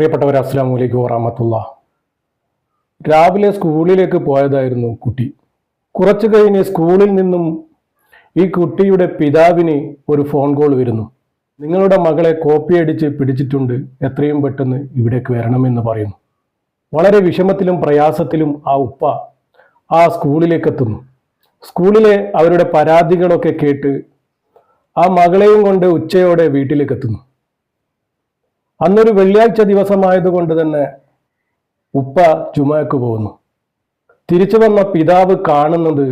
പ്രിയപ്പെട്ടവർ അസ്സാം വലൈക്കും വറഹമത്തുള്ള. രാവിലെ സ്കൂളിലേക്ക് പോയതായിരുന്നു കുട്ടി. കുറച്ചു കഴിഞ്ഞ് സ്കൂളിൽ നിന്നും ഈ കുട്ടിയുടെ പിതാവിന് ഒരു ഫോൺ കോൾ വരുന്നു. നിങ്ങളുടെ മകളെ കോപ്പി അടിച്ച് പിടിച്ചിട്ടുണ്ട് എത്രയും പെട്ടെന്ന് ഇവിടേക്ക് വരണമെന്ന് പറയുന്നു. വളരെ വിഷമത്തിലും പ്രയാസത്തിലും ആ ഉപ്പ ആ സ്കൂളിലേക്ക് എത്തുന്നു. സ്കൂളിലെ അവരുടെ പരാതികളൊക്കെ കേട്ട് ആ മകളെയും കൊണ്ട് ഉച്ചയോടെ വീട്ടിലേക്ക് എത്തുന്നു. അന്നൊരു വെള്ളിയാഴ്ച ദിവസമായതുകൊണ്ട് തന്നെ ഉപ്പ ചുമക്ക് പോകുന്നു. തിരിച്ചു വന്ന പിതാവ് കാണുന്നത്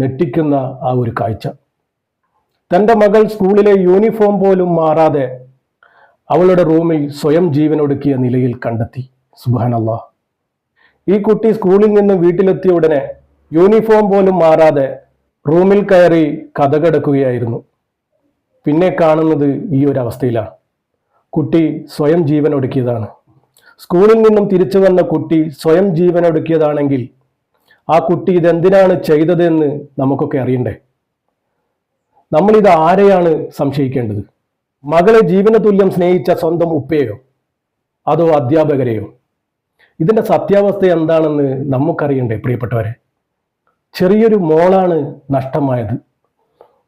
നെട്ടിക്കുന്ന ആ ഒരു കാഴ്ച. തന്റെ മകൾ സ്കൂളിലെ യൂണിഫോം പോലും മാറാതെ അവളുടെ റൂമിൽ സ്വയം ജീവനൊടുക്കിയ നിലയിൽ കണ്ടെത്തി. സുബാനല്ലാ ഈ കുട്ടി സ്കൂളിൽ നിന്ന് വീട്ടിലെത്തിയ ഉടനെ യൂണിഫോം പോലും മാറാതെ റൂമിൽ കയറി കഥകടക്കുകയായിരുന്നു. പിന്നെ കാണുന്നത് ഈ ഒരു അവസ്ഥയിലാണ്. കുട്ടി സ്വയം ജീവൻ ഒടുക്കിയതാണ് സ്കൂളിൽ നിന്നും തിരിച്ചു വന്ന കുട്ടി സ്വയം ജീവൻ ഒടുക്കിയതാണെങ്കിൽ ആ കുട്ടി ഇതെന്തിനാണ് ചെയ്തതെന്ന് നമുക്കൊക്കെ അറിയണ്ടേ? നമ്മൾ ഇത് ആരെയാണ് സംശയിക്കേണ്ടത്? മകളെ ജീവന തുല്യം സ്നേഹിച്ച സ്വന്തം ഉപ്പയോ അതോ അധ്യാപകരെയോ? ഇതിന്റെ സത്യാവസ്ഥ എന്താണെന്ന് നമുക്കറിയണ്ടേ പ്രിയപ്പെട്ടവരെ? ചെറിയൊരു മോളാണ് നഷ്ടമായത്.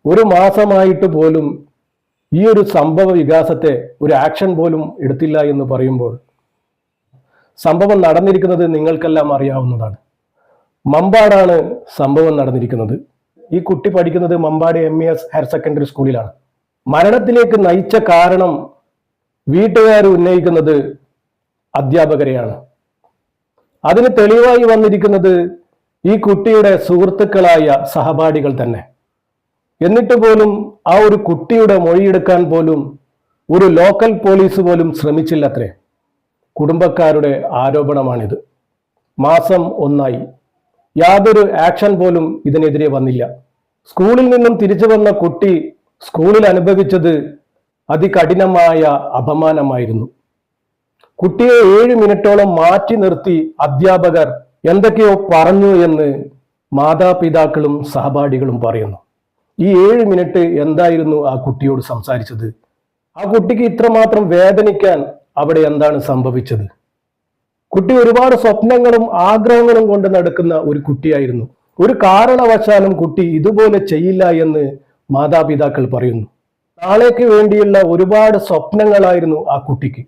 ഒരു മാസമായിട്ട് പോലും ഈ ഒരു സംഭവ വികാസത്തെ ഒരു ആക്ഷൻ പോലും എടുത്തില്ല എന്ന് പറയുമ്പോൾ സംഭവം നടന്നിരിക്കുന്നത് നിങ്ങൾക്കെല്ലാം അറിയാവുന്നതാണ്. മമ്പാടാണ് സംഭവം നടന്നിരിക്കുന്നത്. ഈ കുട്ടി പഠിക്കുന്നത് Mampad M E S higher secondary സ്കൂളിലാണ് മരണത്തിലേക്ക് നയിച്ച കാരണം വീട്ടുകാർ ഉന്നയിക്കുന്നത് അധ്യാപകരെയാണ്. അതിന് തെളിവായി വന്നിരിക്കുന്നത് ഈ കുട്ടിയുടെ സുഹൃത്തുക്കളായ സഹപാഠികൾ തന്നെ. എന്നിട്ട് പോലും ആ ഒരു കുട്ടിയുടെ മൊഴിയെടുക്കാൻ പോലും ഒരു ലോക്കൽ പോലീസ് പോലും ശ്രമിച്ചില്ലത്രേ. കുടുംബക്കാരുടെ ആരോപണമാണിത്. മാസം ഒന്നായി. യാതൊരു ആക്ഷൻ പോലും ഇതിനെതിരെ വന്നില്ല. സ്കൂളിൽ നിന്നും തിരിച്ചു വന്ന കുട്ടി സ്കൂളിൽ അനുഭവിച്ചത് അതികഠിനമായ അപമാനമായിരുന്നു. കുട്ടിയെ ഏഴ് മിനിറ്റോളം മാറ്റി നിർത്തി അധ്യാപകർ എന്തൊക്കെയോ പറഞ്ഞു എന്ന് മാതാപിതാക്കളും സഹപാഠികളും പറയുന്നു. ഈ ഏഴ് മിനിറ്റ് എന്തായിരുന്നു ആ കുട്ടിയോട് സംസാരിച്ചത്? ആ കുട്ടിക്ക് ഇത്രമാത്രം വേദനിക്കാൻ അവിടെ എന്താണ് സംഭവിച്ചത്? കുട്ടി ഒരുപാട് സ്വപ്നങ്ങളും ആഗ്രഹങ്ങളും കൊണ്ട് നടക്കുന്ന ഒരു കുട്ടിയായിരുന്നു. ഒരു കാരണവശാലും കുട്ടി ഇതുപോലെ ചെയ്യില്ല എന്ന് മാതാപിതാക്കൾ പറയുന്നു. നാളേക്ക് വേണ്ടിയുള്ള ഒരുപാട് സ്വപ്നങ്ങളായിരുന്നു ആ കുട്ടിക്ക്.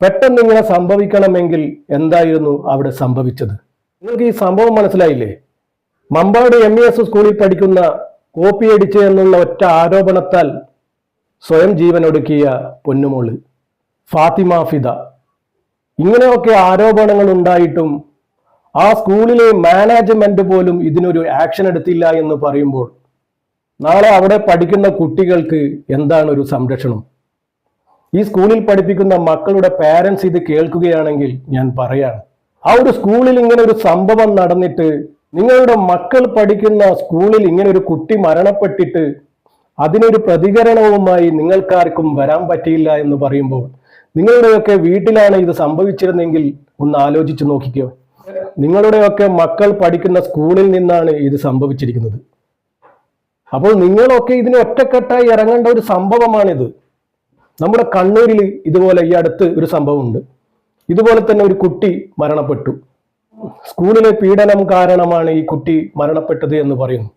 പെട്ടെന്ന് ഇങ്ങനെ സംഭവിക്കണമെങ്കിൽ എന്തായിരുന്നു അവിടെ സംഭവിച്ചത്? നിങ്ങൾക്ക് ഈ സംഭവം മനസ്സിലായില്ലേ? മമ്പാട് എം സ്കൂളിൽ പഠിക്കുന്ന കോപ്പി അടിച്ച് എന്നുള്ള ഒറ്റ ആരോപണത്താൽ സ്വയം ജീവനൊടുക്കിയ പൊന്നുമോൾ ഫാത്തിമ ഫിദ. ഇങ്ങനെയൊക്കെ ആരോപണങ്ങൾ ഉണ്ടായിട്ടും ആ സ്കൂളിലെ മാനേജ്മെന്റ് പോലും ഇതിനൊരു ആക്ഷൻ എടുത്തില്ല എന്ന് പറയുമ്പോൾ നാളെ അവിടെ പഠിക്കുന്ന കുട്ടികൾക്ക് എന്താണ് ഒരു സംരക്ഷണം? ഈ സ്കൂളിൽ പഠിപ്പിക്കുന്ന മക്കളുടെ പാരൻസ് ഇത് കേൾക്കുകയാണെങ്കിൽ ഞാൻ പറയാണ് ആ ഒരു സ്കൂളിൽ ഇങ്ങനെ ഒരു സംഭവം നടന്നിട്ട് നിങ്ങളുടെ മക്കൾ പഠിക്കുന്ന സ്കൂളിൽ ഇങ്ങനെ ഒരു കുട്ടി മരണപ്പെട്ടിട്ട് അതിനൊരു പ്രതികരണവുമായി നിങ്ങൾക്കാർക്കും വരാൻ പറ്റിയില്ല എന്ന് പറയുമ്പോൾ നിങ്ങളുടെയൊക്കെ വീട്ടിലാണ് ഇത് സംഭവിച്ചിരുന്നെങ്കിൽ ഒന്ന് ആലോചിച്ച് നോക്കിക്കോ. നിങ്ങളുടെയൊക്കെ മക്കൾ പഠിക്കുന്ന സ്കൂളിൽ നിന്നാണ് ഇത് സംഭവിച്ചിരിക്കുന്നത്. അപ്പോൾ നിങ്ങളൊക്കെ ഇതിന് ഒറ്റക്കെട്ടായി ഇറങ്ങേണ്ട ഒരു സംഭവമാണിത്. നമ്മുടെ കണ്ണൂരിൽ ഇതുപോലെ ഈ അടുത്ത് ഒരു സംഭവമുണ്ട്. ഇതുപോലെ തന്നെ ഒരു കുട്ടി മരണപ്പെട്ടു. സ്കൂളിലെ പീഡനം കാരണമാണ് ഈ കുട്ടി മരണപ്പെട്ടത് എന്ന് പറയുന്നു.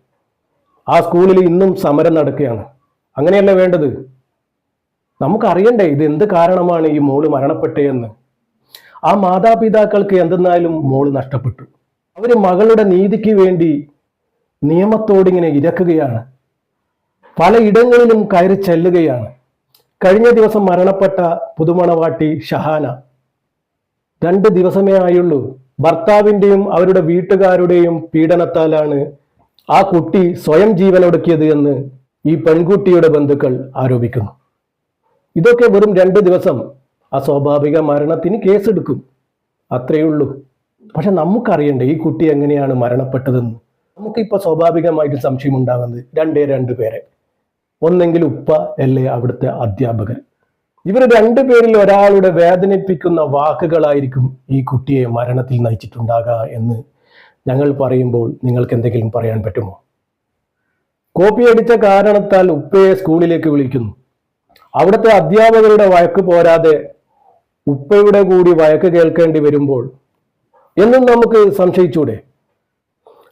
ആ സ്കൂളിൽ ഇന്നും സമരം നടക്കുകയാണ്. അങ്ങനെയല്ല വേണ്ടത്? നമുക്കറിയണ്ടേ ഇത് എന്ത് കാരണമാണ് ഈ മോൾ മരണപ്പെട്ടതെന്ന്. ആ മാതാപിതാക്കൾക്ക് എന്തെന്നാലും മോൾ നഷ്ടപ്പെട്ടു. അവർ മകളുടെ നീതിക്ക് വേണ്ടി നിയമത്തോടിങ്ങനെ ഇരക്കുകയാണ്. പലയിടങ്ങളിലും കയറി ചെല്ലുകയാണ്. കഴിഞ്ഞ ദിവസം മരണപ്പെട്ട പുതുമണവാട്ടി ഷഹാന. രണ്ട് ദിവസമേ ആയുള്ളൂ. ഭർത്താവിന്റെയും അവരുടെ വീട്ടുകാരുടെയും പീഡനത്താലാണ് ആ കുട്ടി സ്വയം ജീവനൊടുക്കിയത് എന്ന് ഈ പെൺകുട്ടിയുടെ ബന്ധുക്കൾ ആരോപിക്കുന്നു. ഇതൊക്കെ വെറും രണ്ട് ദിവസം. അസ്വാഭാവിക മരണത്തിന് കേസെടുക്കും. അത്രയേ ഉള്ളൂ. പക്ഷെ നമുക്കറിയണ്ടേ ഈ കുട്ടി എങ്ങനെയാണ് മരണപ്പെട്ടതെന്ന്. നമുക്കിപ്പോൾ സ്വാഭാവികമായിട്ട് സംശയം ഉണ്ടാകുന്നത് രണ്ടേ രണ്ട് പേരെ. ഒന്നെങ്കിൽ ഉപ്പ അല്ലേ അവിടുത്തെ അധ്യാപകൻ. ഇവർ രണ്ടുപേരിൽ ഒരാളുടെ വേദനിപ്പിക്കുന്ന വാക്കുകളായിരിക്കും ഈ കുട്ടിയെ മരണത്തിൽ നയിച്ചിട്ടുണ്ടാകുക എന്ന് ഞങ്ങൾ പറയുമ്പോൾ നിങ്ങൾക്ക് എന്തെങ്കിലും പറയാൻ പറ്റുമോ? കോപ്പി അടിച്ച കാരണത്താൽ ഉപ്പയെ സ്കൂളിലേക്ക് വിളിക്കുന്നു. അവിടുത്തെ അധ്യാപകരുടെ വഴക്ക് പോരാതെ ഉപ്പയുടെ കൂടി വഴക്ക് കേൾക്കേണ്ടി വരുമ്പോൾ എന്നും നമുക്ക് സംശയിച്ചൂടെ?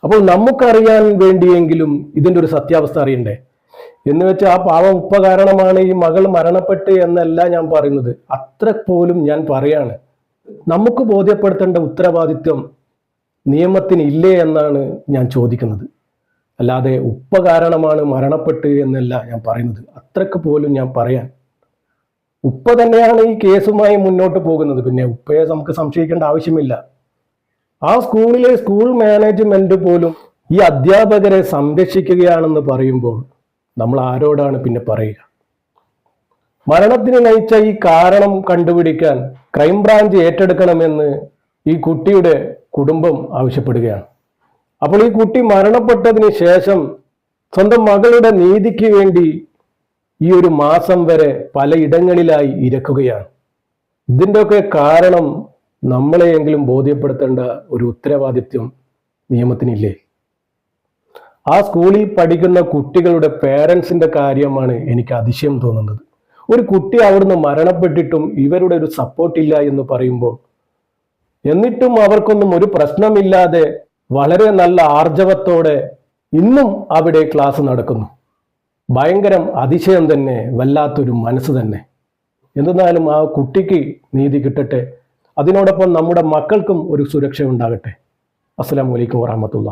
അപ്പോൾ നമുക്കറിയാൻ വേണ്ടിയെങ്കിലും ഇതിന്റെ ഒരു സത്യാവസ്ഥ അറിയണ്ടേ? എന്ന് വെച്ച് ആ പാവം ഉപ്പ കാരണമാണ് ഈ മകൾ മരണപ്പെട്ട് എന്നല്ല ഞാൻ പറയുന്നത്. അത്ര പോലും ഞാൻ പറയാണ്. നമുക്ക് ബോധ്യപ്പെടുത്തേണ്ട ഉത്തരവാദിത്വം നിയമത്തിന് ഇല്ലേ എന്നാണ് ഞാൻ ചോദിക്കുന്നത്. അല്ലാതെ ഉപ്പ കാരണമാണ് മരണപ്പെട്ട് എന്നല്ല ഞാൻ പറയുന്നത്. അത്രയ്ക്ക് പോലും ഞാൻ പറയാൻ. ഉപ്പ തന്നെയാണ് ഈ കേസുമായി മുന്നോട്ട് പോകുന്നത്. പിന്നെ ഉപ്പയെ നമുക്ക് സംശയിക്കേണ്ട ആവശ്യമില്ല. ആ സ്കൂളിലെ സ്കൂൾ മാനേജ്മെന്റ് പോലും ഈ അധ്യാപകരെ സംരക്ഷിക്കുകയാണെന്ന് പറയുമ്പോൾ നമ്മൾ ആരോടാണ് പിന്നെ പറയുക? മരണത്തിന് നയിച്ച ഈ കാരണം കണ്ടുപിടിക്കാൻ ക്രൈംബ്രാഞ്ച് ഏറ്റെടുക്കണമെന്ന് ഈ കുട്ടിയുടെ കുടുംബം ആവശ്യപ്പെടുകയാണ്. അപ്പോൾ ഈ കുട്ടി മരണപ്പെട്ടതിന് ശേഷം സ്വന്തം മകളുടെ നീതിക്ക് വേണ്ടി ഈ ഒരു മാസം വരെ പലയിടങ്ങളിലായി ഇരക്കുകയാണ്. ഇതിന്റെയൊക്കെ കാരണം നമ്മളെയെങ്കിലും ബോധ്യപ്പെടുത്തേണ്ട ഒരു ഉത്തരവാദിത്വം നിയമത്തിനില്ലേ? ആ സ്കൂളിൽ പഠിക്കുന്ന കുട്ടികളുടെ പേരൻസിന്റെ കാര്യമാണ് എനിക്ക് അതിശയം തോന്നുന്നത്. ഒരു കുട്ടി അവിടുന്ന് മരണപ്പെട്ടിട്ടും ഇവരുടെ ഒരു സപ്പോർട്ട് ഇല്ല എന്ന് പറയുമ്പോൾ എന്നിട്ടും അവർക്കൊന്നും ഒരു പ്രശ്നമില്ലാതെ വളരെ നല്ല ആർജവത്തോടെ ഇന്നും അവിടെ ക്ലാസ് നടക്കുന്നു. ഭയങ്കരം അതിശയം തന്നെ വല്ലാത്തൊരു മനസ്സ് തന്നെ. എന്തെന്നാലും ആ കുട്ടിക്ക് നീതി കിട്ടട്ടെ. അതിനോടൊപ്പം നമ്മുടെ മക്കൾക്കും ഒരു സുരക്ഷ ഉണ്ടാകട്ടെ. അസ്സലാമു അലൈക്കും വറഹമത്തുള്ള